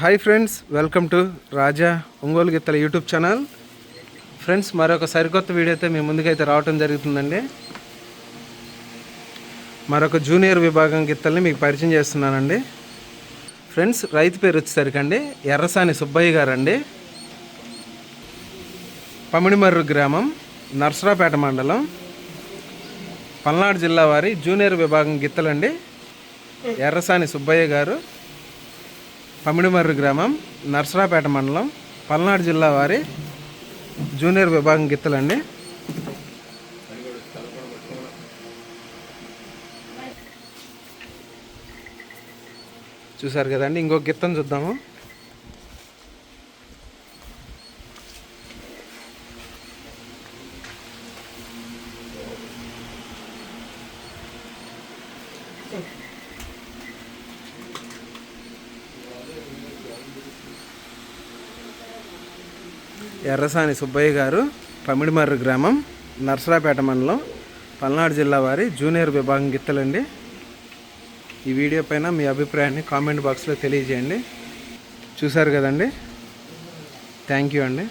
Hi friends welcome to Raja Ongole గిత్తల YouTube channel friends మరొక సరికొత్త video అయితే మీ ముందుకైతే రావటం జరుగుతుందండి. మరొక జూనియర్ విభాగం గిత్తల్ని మీకు పరిచయం చేస్తున్నానండి. ఫ్రెండ్స్ రైతు పేరు వచ్చేసరికండి ఎర్రసాని సుబ్బయ్య గారండి. పమిడిమర్రు గ్రామం నర్సరాపేట మండలం. పల్నాడు జిల్లా వారి జూనియర్ విభాగం గిత్తలండి ఎర్రసాని సుబ్బయ్య గారు. పమిడిమర్రి గ్రామం నర్సరాపేట మండలం పల్నాడు జిల్లా వారి జూనియర్ విభాగం గిత్తలండి. చూసారు కదండి ఇంకొక గిత్తను చూద్దాము. ఎర్రసాని సుబ్బయ్య గారు పమిడిమర్రు గ్రామం నర్సరాపేట మండలం పల్నాడు జిల్లా వారి జూనియర్ విభాగం గిత్తలండి. ఈ వీడియో పైన మీ అభిప్రాయాన్ని కామెంట్ బాక్స్లో తెలియజేయండి. చూసారు కదండి? థ్యాంక్ యూ అండి.